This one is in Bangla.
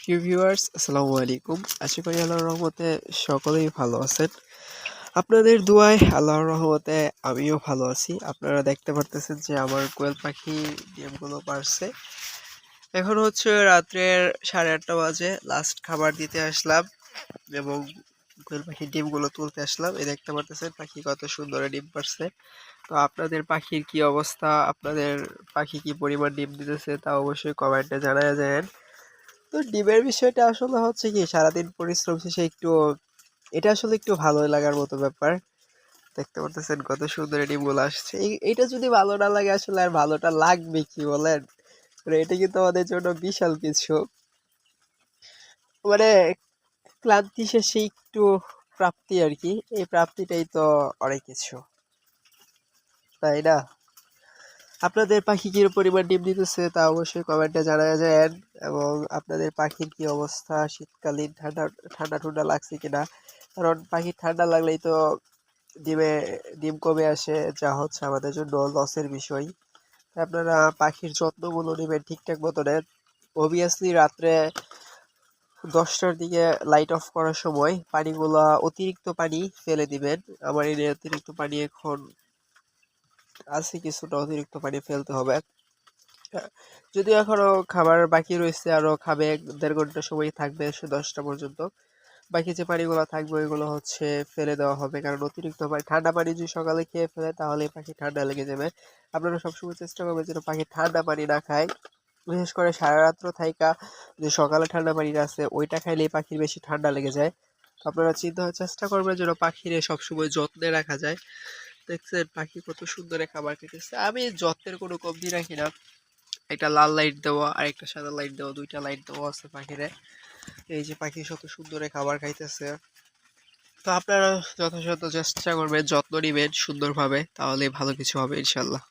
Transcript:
প্রিয় ভিউয়ার্স, আসসালামু আলাইকুম। আশা করি আল্লাহর রহমতে সকলেই ভালো আছেন। আপনাদের দোয়ায় আল্লাহর রহমতে আমিও ভালো আছি। আপনারা দেখতে পারতেছেন যে আমার কোয়েল পাখি ডিমগুলো পারছে। এখন হচ্ছে রাত্রের সাড়ে আটটা বাজে লাস্ট খাবার দিতে আসলাম এবং কোয়েল পাখির ডিমগুলো তুলতে আসলাম। এই দেখতে পারতেছেন পাখি কত সুন্দর ডিম পারছে। তো আপনাদের পাখির কি অবস্থা? আপনাদের পাখি কি পরিমাণ ডিম দিতেছে তা অবশ্যই কমেন্টে জানায় যায় তো ডিমের বিষয়টা আসলে হচ্ছে কি, সারাদিন পরিশ্রম শেষে একটু, এটা আসলে একটু ভালো লাগার মতো ব্যাপার। দেখতে পারতেছেন কত সুন্দর ডিমগুলো আসছে। এইটা যদি ভালো না লাগে আসলে আর ভালোটা লাগবে কি বলেন? মানে এটা কিন্তু আমাদের জন্য বিশাল কিছু। মানে ক্লান্তি শেষে একটু প্রাপ্তি আর কি। এই প্রাপ্তিটাই তো অনেক কিছু। তাই না? আপনাদের পাখি কি পরিমাণ ডিম দিতেছে তা অবশ্যই কমেন্টে জানায় যান। এবং আপনাদের পাখির কি অবস্থা? শীতকালীন ঠান্ডা ঠান্ডা ঠান্ডা লাগছে কিনা? কারণ পাখির ঠান্ডা লাগলেই তো ডিমে, ডিম কমে আসে, যা হচ্ছে আমাদের জন্য লসের বিষয়। আপনারা পাখির যত্নগুলো নেবেন ঠিকঠাক মতো নেন। অবভিয়াসলি রাত্রে দশটার দিকে লাইট অফ করার সময় পানিগুলো অতিরিক্ত পানি ফেলে দিবেন। আমার এই অতিরিক্ত পানি এখন আছে কিছুটা অতিরিক্ত পানি ফেলতে হবে। আহ, যদিও এখনও খাবার বাকি রয়েছে আরও খাবে দেড় ঘণ্টা সময় থাকবে সে দশটা পর্যন্ত। বাকি যে পানিগুলো থাকবে ওইগুলো হচ্ছে ফেলে দেওয়া হবে। কারণ অতিরিক্ত পানি ঠান্ডা পানি যদি সকালে খেয়ে ফেলে তাহলে পাখি ঠান্ডা লেগে যাবে। আপনারা সবসময় চেষ্টা করবেন যেন পাখি ঠান্ডা পানি না খায়। বিশেষ করে সারা রাত্র থাইকা যে সকালে ঠান্ডা পানিটা আছে ওইটা খাইলেই পাখির বেশি ঠান্ডা লেগে যায়। আপনারা চিন্তা চেষ্টা করবেন যেন পাখিরে সবসময় যত্নে রাখা যায়। দেখছেন, পাখি কত সুন্দর খাবার খেতেছে। আমি যত্নের কোনো কমতি রাখি না। একটা লাল লাইট দেওয়া আর একটা সাদা লাইট দেওয়া, দুইটা লাইট দেওয়া আছে পাখিরে। এই যে পাখি শত সুন্দরে খাবার খাইতেছে। তো আপনারা যথাযথ চেষ্টা করবেন, যত্ন নেবেন সুন্দরভাবে, তাহলে ভালো কিছু হবে ইনশাল্লাহ।